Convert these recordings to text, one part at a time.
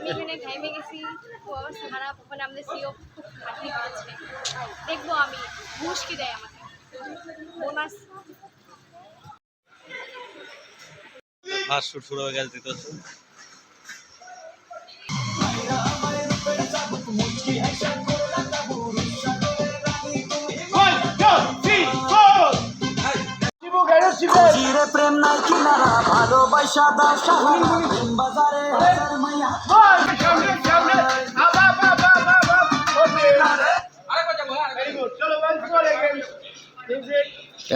আমি এখানে ঘাইমে গেছি খারাপ ওখানে আমাদের সিও খুব করেছে। দেখব আমি ঘুষ কি দেয় আমাকে। বোনাস। ফার্স্ট শুট শুরু হয়ে গেছে চিরে প্রেম নাই কিনারা ভালোবাসা বাজারে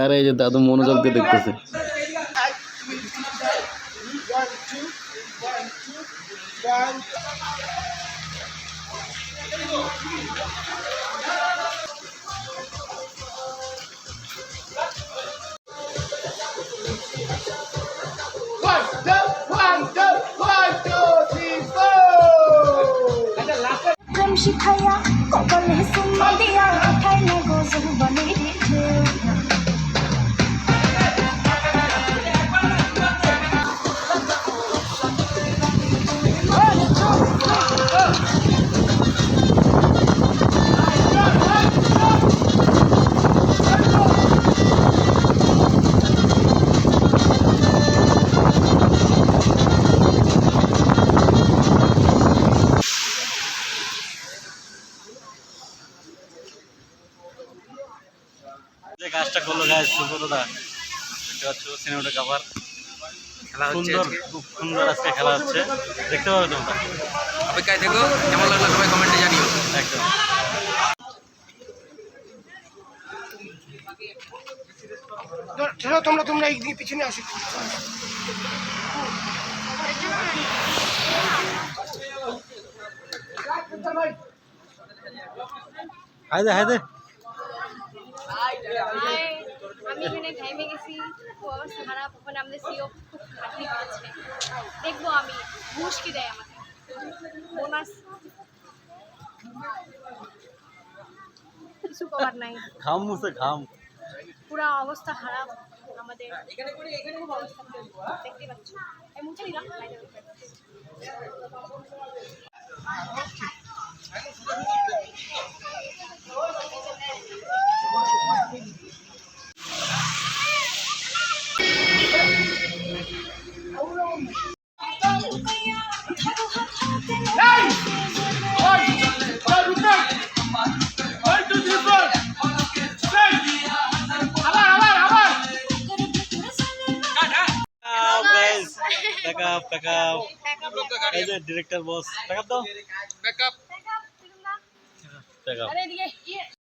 আর এই যে দাদু মনোযোগ দিয়ে দেখতেছে শিখাইয়া কপালে সুমা দিয়া উঠাই যে কাজটা করল গাছ সুব্রতদা দেখতে পাচ্ছ সিনেমাটা কাভার খেলা সুন্দর। খুব সুন্দর আজকে খেলা হচ্ছে। দেখতে পাবে তোমরা। অপেক্ষায় থেকো কেমন লাগল সবাই কমেন্টে জানিও। একদম। তোমরা তোমরা এই দিকে পিছনে আসো। হায়দে হায়দে। আমি এখানে ঘাইমে গেছি খারাপ ওখানে আমাদের সিও খুব খাটনি করেছে। দেখব আমি ঘুষ কি দেয় আমাকে? বোনাস কিছু করার নাই। ঘাম মুছে ঘাম। পুরা অবস্থা খারাপ আমাদের। দেখতে পাচ্ছ। মুছে দিলাম। বাইরে বসে। প্যাক আপ প্যাক আপ এই যে ডিরেক্টর বস প্যাক আপ দাও ব্যাকআপ প্যাক